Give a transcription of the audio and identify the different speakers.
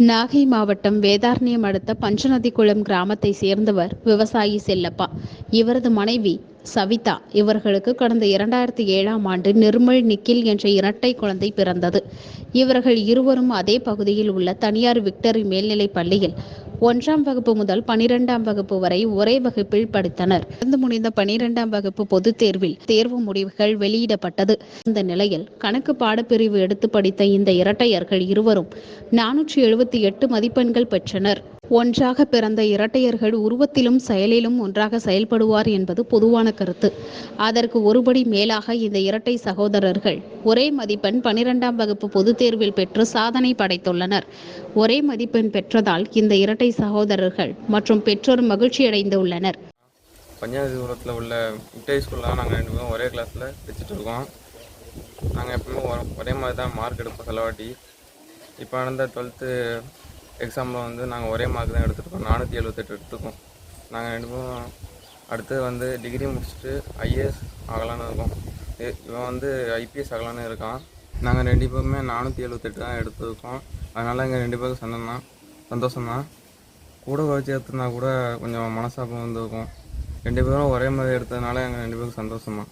Speaker 1: நாகை மாவட்டம் வேதாரண்யம் அடுத்த பஞ்சநதிக்குளம் கிராமத்தை சேர்ந்தவர் விவசாயி செல்லப்பா. இவரது மனைவி சவிதா. இவர்களுக்கு கடந்த இரண்டாயிரத்தி ஏழாம் ஆண்டு நிர்மல் நிக்கில் என்ற இரட்டை குழந்தை பிறந்தது. இவர்கள் இருவரும் அதே பகுதியில் உள்ள தனியார் விக்டரி மேல்நிலைப் பள்ளியில் ஒன்றாம் வகுப்பு முதல் பனிரெண்டாம் வகுப்பு வரை ஒரே வகுப்பில் படித்தனர். நடந்து முடிந்த பனிரெண்டாம் வகுப்பு பொதுத் தேர்வில் தேர்வு முடிவுகள் வெளியிடப்பட்டது. இந்த நிலையில் கணக்கு பாடப்பிரிவு எடுத்து படித்த இந்த இரட்டையர்கள் இருவரும் நானூற்றி எழுபத்தி எட்டு மதிப்பெண்கள் பெற்றனர். ஒன்றாக பிறந்த இரட்டையர்கள் உருவத்திலும் செயலிலும் ஒன்றாக செயல்படுவார் என்பது பொதுவான கருத்து. அதற்கு ஒருபடி மேலாக இந்த இரட்டை சகோதரர்கள் ஒரே மதிப்பெண் பனிரெண்டாம் வகுப்பு பொதுத் தேர்வில் பெற்று சாதனை படைத்துள்ளனர். ஒரே மதிப்பெண் பெற்றதால் இந்த இரட்டை சகோதரர்கள் மற்றும் பெற்றோர் மகிழ்ச்சி அடைந்துள்ளனர்
Speaker 2: பஞ்சாயத்து உள்ள மிட்டை ஸ்கூலில் நாங்கள் ரெண்டு பேரும் ஒரே கிளாஸில் வச்சுட்டு இருக்கோம். நாங்கள் எப்பவுமே ஒரே மாதிரி தான் மார்க் எடுப்போம் செலவாட்டி. இப்போ நடந்த டுவெல்த்து எக்ஸாமில் வந்து நாங்கள் ஒரே மார்க் தான் எடுத்துருக்கோம். நானூற்றி எழுபத்தெட்டு எடுத்துருக்கோம். நாங்கள் ரெண்டு பேரும் அடுத்து வந்து டிகிரி முடிச்சுட்டு ஐஏஎஸ் ஆகலான்னு இருக்கோம். இவன் வந்து ஐபிஎஸ் ஆகலான்னு இருக்கான். நாங்கள் ரெண்டு பேருமே நானூற்றி எழுபத்தெட்டு தான் எடுத்துருக்கோம். அதனால் எங்கள் ரெண்டு பேருக்கும் சந்தோம் சந்தோஷம்தான் சந்தோஷம் தான். கூட குறைச்சி எடுத்துனா கூட கொஞ்சம் மனசாபம் வந்திருக்கும். ரெண்டு பேரும் ஒரே மாதிரி எடுத்ததுனால எங்கள் ரெண்டு பேருக்கும் சந்தோஷம் தான்.